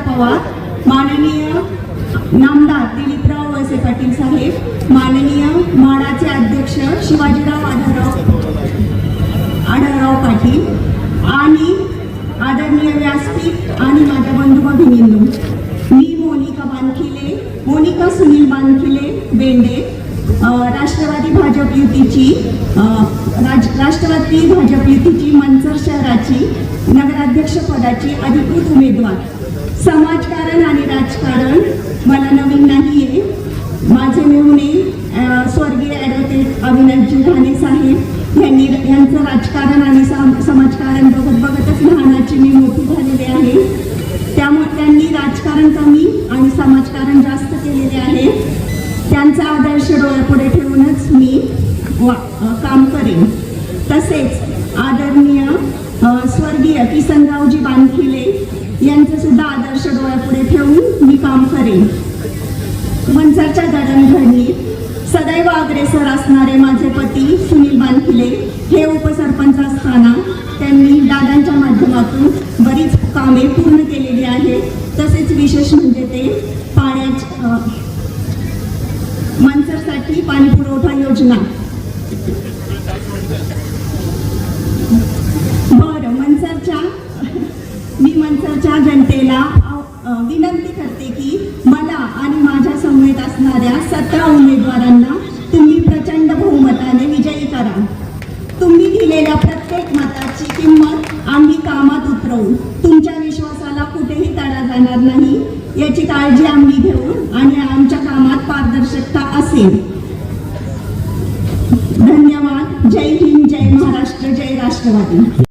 पवार माननीय नामदार दिलीपराव वळसे पाटील साहेब माननीय माडाचे अध्यक्ष शिवाजीराव आढळराव आढळराव पाटील आणि आदरणीय व्यासपीठ आणि माझ्या बंधू भगिनींनो मी मोनिका बानखिले मोनिका सुनील बानखिले बेंडे युतीची राज राष्ट्रवादी भाजप युतीची मंचर शहराची नगराध्यक्षपदाची अधिकृत उमेदवार. समाजकारण आणि राजकारण मला नवीन नाही आहे माझे मेहुणे स्वर्गीय ॲडव्होकेट अविनाशजी घाणे साहेब यांनी यांचं राजकारण आणि समाजकारण बघत बघतच लहानाची मी मोठी झालेली आहे. त्यामुळे त्यांनी राजकारण कमी आणि समाजकारण जास्त केलेले आहे. त्यांचा आदर्श डोळ्यापुढे काम करेन. तसेच आदरणीय स्वर्गीय किसनरावजी बानखिले यांचे सुद्धा आदर्श डोळ्यापुढे ठेवून मी काम करेन. मंचरच्या जडणघडणीत सदैव अग्रेसर असणारे माझे पती सुनील बानखिले हे उपसरपंच असताना त्यांनी दादांच्या माध्यमातून बरीच कामे पूर्ण केलेली आहेत. तसेच विशेष म्हणजे ते पाण्याच्या मनसरसाठी पाणी पुरवठा योजना बर मनसरच्या मी मनसरच्या जनतेला विनंती करते की मला आणि माझ्या समवेत असणाऱ्या सतरा उमेदवारांना तुम्ही प्रचंड बहुमताने विजयी करा. तुम्ही दिलेल्या प्रत्येक मताची किंमत आम्ही कामात उतरवू. तुमच्या विश्वासाला कुठेही तडा जाणार नाही. याची काळजी आम्ही घेऊ आणि आमच्या कामात पारदर्शकता असेल धन्यवाद जय हिंद जय महाराष्ट्र जय राष्ट्रवादी.